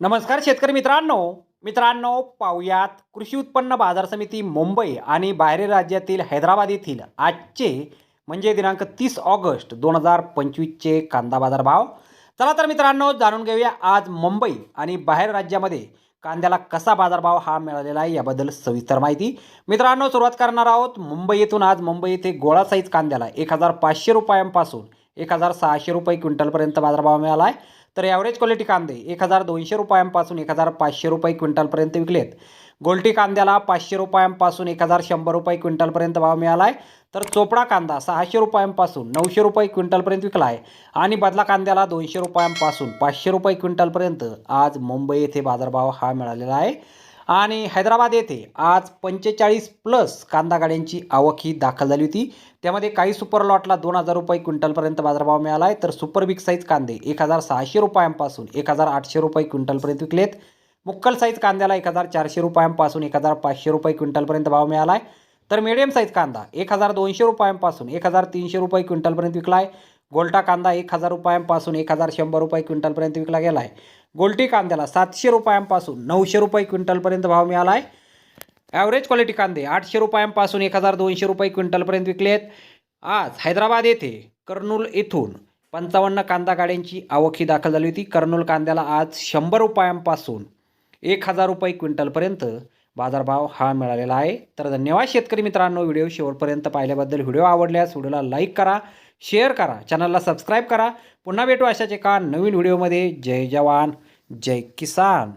नमस्कार शेतकरी मित्रांनो. मित्रांनो पाहुयात कृषी उत्पन्न बाजार समिती मुंबई आणि बाहेरील राज्यातील हैदराबाद येथील आजचे म्हणजे दिनांक तीस ऑगस्ट दोन हजार पंचवीसचे कांदा बाजार भाव चला तर मित्रांनो जाणून घेऊया आज मुंबई आणि बाहेर राज्यामध्ये कांद्याला कसा बाजारभाव हा मिळालेला आहे याबद्दल सविस्तर माहिती. मित्रांनो सुरुवात करणार आहोत मुंबई येथून. आज मुंबई येथे गोळा साईज कांद्याला एक हजार पाचशे रुपयांपासून एक हजार सहाशे रुपये क्विंटलपर्यंत बाजारभाव मिळाला आहे. तर ॲव्हरेज क्वालिटी कांदे एक हजार दोनशे रुपयांपासून एक हजार पाचशे रुपये क्विंटलपर्यंत विकलेत. गोल्टी कांद्याला पाचशे रुपयांपासून एक हजार शंभर रुपये क्विंटलपर्यंत भाव मिळाला आहे तर चोपडा कांदा सहाशे रुपयांपासून नऊशे रुपये क्विंटलपर्यंत विकला आहे आणि बदला कांद्याला दोनशे रुपयांपासून पाचशे रुपये क्विंटलपर्यंत आज मुंबई येथे बाजारभाव हा मिळालेला आहे. आणि हैदराबाद येथे आज पंचेचाळीस प्लस कांदा गाड्यांची आवक ही दाखल झाली होती. त्यामध्ये काही सुपर लॉटला दोन हजार रुपये क्विंटलपर्यंत बाजारभाव मिळाला आहे तर सुपर बिग साईज कांदे एक हजार सहाशे रुपयांपासून एक हजार आठशे रुपये क्विंटलपर्यंत विकलेत. मुक्कल साईज कांद्याला एक हजार चारशे रुपयांपासून एक हजार पाचशे रुपये क्विंटलपर्यंत भाव मिळाला आहे तर मिडियम साईज कांदा एक हजार दोनशे रुपयांपासून एक हजार तीनशे रुपये क्विंटलपर्यंत विकला आहे गोल्टा कांदा एक हजार रुपयांपासून एक हजार शंभर रुपये क्विंटलपर्यंत विकला गेला आहे गोल्टी कांद्याला सातशे रुपयांपासून नऊशे रुपये क्विंटलपर्यंत भाव मिळाला आहे. ॲव्हरेज क्वालिटी कांदे आठशे रुपयांपासून एक हजार दोनशे रुपये क्विंटलपर्यंत विकले आहेत. आज हैदराबाद येथे कर्नूल येथून पंचावन्न कांदा गाड्यांची आवक ही दाखल झाली होती. कर्नूल कांद्याला आज शंभर रुपयांपासून एक हजार रुपये क्विंटलपर्यंत बाजारभाव हा मिळालेला आहे. तर धन्यवाद शेतकरी मित्रांनो व्हिडिओ शेवटपर्यंत पाहिल्याबद्दल व्हिडिओ आवडल्यास व्हिडिओला लाईक करा शेअर करा चॅनलला सबस्क्राईब करा. पुन्हा भेटू अशाच एका नवीन व्हिडिओमध्ये. जय जवान. जय किसान